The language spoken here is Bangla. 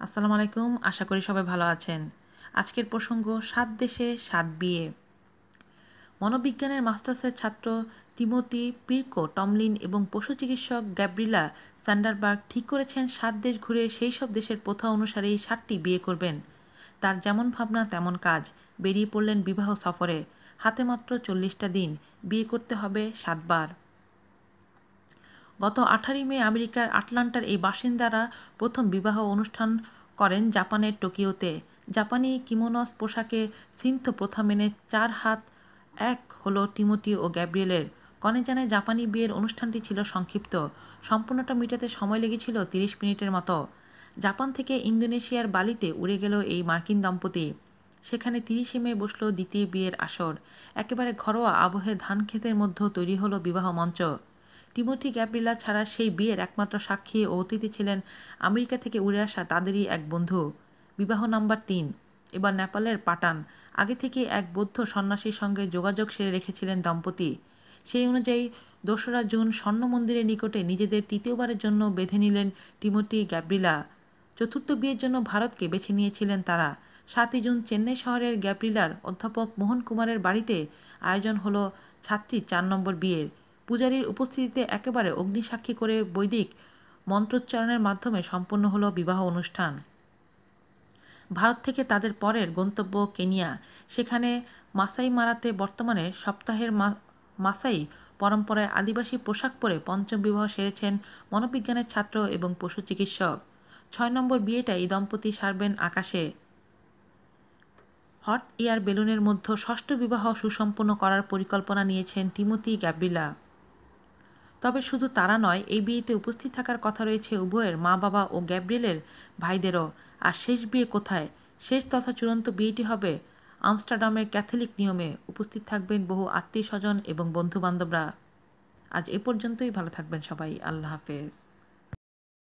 আসসালামু আলাইকুম, আশা করি সবাই ভালো আছেন। আজকের প্রসঙ্গ, সাত দেশে সাত বিয়ে। মনোবিজ্ঞানের মাস্টার্সের ছাত্র তিমতি পিরকো, টমলিন এবং পশু চিকিৎসক গ্যাব্রিলা স্যান্ডারবার্গ ঠিক করেছেন, সাত দেশ ঘুরে সেই সব দেশের প্রথা অনুসারেই সাতটি বিয়ে করবেন। তার যেমন ভাবনা, তেমন কাজ। বেরিয়ে পড়লেন বিবাহ সফরে। হাতে মাত্র চল্লিশটা দিন। বিয়ে করতে হবে সাতবার। গত আঠারোই মে আমেরিকার আটলান্টার এই বাসিন্দারা প্রথম বিবাহ অনুষ্ঠান করেন জাপানের টোকিওতে। জাপানি কিমোনস পোশাকে সিন্থ প্রথা মেনে চার হাত, এক হলো টিমোতি ও গ্যাব্রিয়েলের। কনে জানে জাপানি বিয়ের অনুষ্ঠানটি ছিল সংক্ষিপ্ত। সম্পূর্ণটা মিটাতে সময় লেগেছিল তিরিশ মিনিটের মতো। জাপান থেকে ইন্দোনেশিয়ার বালিতে উড়ে গেল এই মার্কিন দম্পতি। সেখানে তিরিশে মে বসল দ্বিতীয় বিয়ের আসর। একেবারে ঘরোয়া আবহে ধান ক্ষেতের মধ্যে তৈরি হলো বিবাহ মঞ্চ। টিমোথি গ্যাব্রিলা ছাড়া সেই বিয়ের একমাত্র সাক্ষী ও অতিথি ছিলেন আমেরিকা থেকে উড়ে আসা তাদেরই এক বন্ধু। বিবাহ নাম্বার তিন। এবার নেপালের পাটান। আগে থেকে এক বৌদ্ধ সন্ন্যাসীর সঙ্গে যোগাযোগ সেরে রেখেছিলেন দম্পতি। সেই অনুযায়ী দোসরা জুন স্বর্ণ মন্দিরের নিকটে নিজেদের তৃতীয়বারের জন্য বেঁধে নিলেন টিমোটি গ্যাব্রিলা। চতুর্থ বিয়ের জন্য ভারতকে বেছে নিয়েছিলেন তারা। সাতই জুন চেন্নাই শহরের গ্যাব্রিলার অধ্যাপক মোহন কুমারের বাড়িতে আয়োজন হলো ছাত্রীর চার নম্বর বিয়ের। পূজারীর উপস্থিতিতে একেবারে অগ্নিসাক্ষী করে বৈদিক মন্ত্রোচ্চারণের মাধ্যমে সম্পন্ন হলো বিবাহ অনুষ্ঠান। ভারত থেকে তাদের পরের গন্তব্য কেনিয়া। সেখানে মাসাই মারাতে বর্তমানে সপ্তাহের মাসাই পরম্পরায় আদিবাসী পোশাক পরে পঞ্চম বিবাহ সেরেছেন মনোবিজ্ঞানের ছাত্র এবং পশু চিকিৎসক। ছয় নম্বর বিয়েটা এই দম্পতি সারবেন আকাশে। হট এয়ার বেলুনের মধ্যে ষষ্ঠ বিবাহ সুসম্পন্ন করার পরিকল্পনা নিয়েছেন তিমতি গ্যাব্রিলা। তবে শুধু তারা নয়, এই বিয়েতে উপস্থিত থাকার কথা রয়েছে উভয়ের মা বাবা ও গ্যাব্রিয়েলের ভাইদেরও। আর শেষ বিয়ে কোথায়? শেষ তথা চূড়ান্ত বিয়েটি হবে আমস্টারডামের ক্যাথলিক নিয়মে। উপস্থিত থাকবেন বহু আত্মীয় স্বজন এবং বন্ধুবান্ধবরা। আজ এ পর্যন্তই, ভালো থাকবেন সবাই। আল্লাহ হাফেজ।